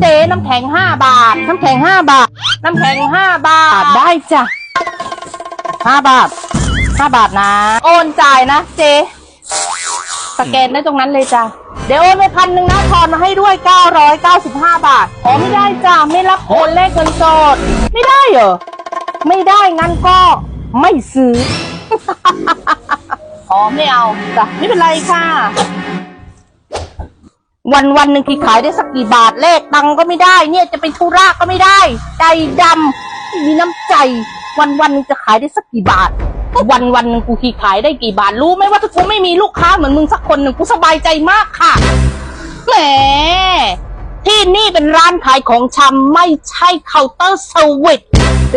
เจ๊น้ำแข็งห้าบาท น้ำแข็งห้าบาท น้ำแข็งห้าบาทได้จ้ะห้าบาทห้าบาทนะ โอนจ่ายนะเจ๊สแกนได้ตรงนั้นเลยจ้ะ เดี๋ยวโอนไปพันหนึ่งนะทอนมาให้ด้วย 995 บาทอ๋อไม่ได้จ้ะไม่รับโอนเลขเงินสดไม่ได้เหรอ ไม่ได้งั้นก็ไม่ซื้อ อ๋อไม่เอาจ้ะไม่เป็นไรค่ะ วันวันหนึ่งที่ขายได้สักกี่บาทเลขตังก็ไม่ได้ เนี่ยจะไปธุระก็ไม่ได้ ใจดำไม่มีน้ำใจ วันวันหนึ่งจะขายได้สักกี่บาท วันวันหนึ่งกูขี่ขายได้กี่บาทรู้ไหมว่าถ้ากูไม่มีลูกค้าเหมือนมึงสักคนหนึ่งกูสบายใจมากค่ะแหมที่นี่เป็นร้านขายของชำไม่ใช่เคาน์เตอร์เซอร์วิส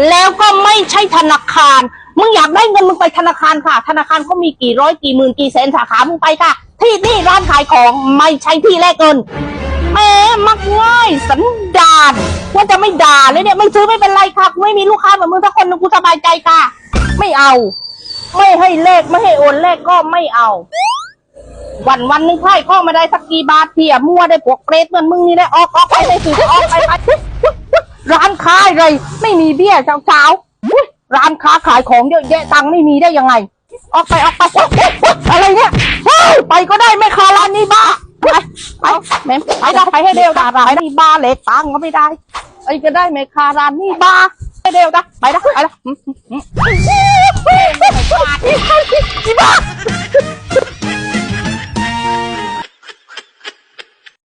แล้วก็ไม่ใช่ธนาคาร มึงอยากได้เงินมึงไปธนาคารค่ะ ธนาคารเขามีกี่ร้อยกี่หมื่นกี่แสนสาขา มึงไปค่ะ ที่นี่ร้านขายของไม่ใช่ที่แลกเงินแหมมักง่ายสันดานว่าจะไม่ด่าเลยเนี่ย ไม่ซื้อไม่เป็นไรค่ะกูไม่มีลูกค้าเหมือนมึงสักคนนึงกูสบายใจค่ะ ไม่เอา ไม่ให้เลขไม่ให้โอนเลขก็ไม่เอา วันวันหนึงไพ่ข้อมาได้สักกี่บาทเที่ยมั่วได้พวกเปรตเหมือนมึงนี่แหละออกออกไปไปสิออกไปไปร้านค้าอะไรไม่มีเบี้ยเช้าเช้าๆ ร้านค้าขายของเยอะแยะตังค์ไม่มีได้ยังไง ออกไปออกไปอุ๊ยอุ๊ยอุ๊ยอะไรเนี่ยเฮ้ยไปก็ได้ไม่คาร้านนี้บ้าไปไปแม่ไปได้ไปให้เร็วดาร้านนี้บ้าเล็กตังค์ก็ไม่ได้ไอ้ก็ได้ไม่คาร้านนี้บ้าให้เร็วนะไปนะไปนะ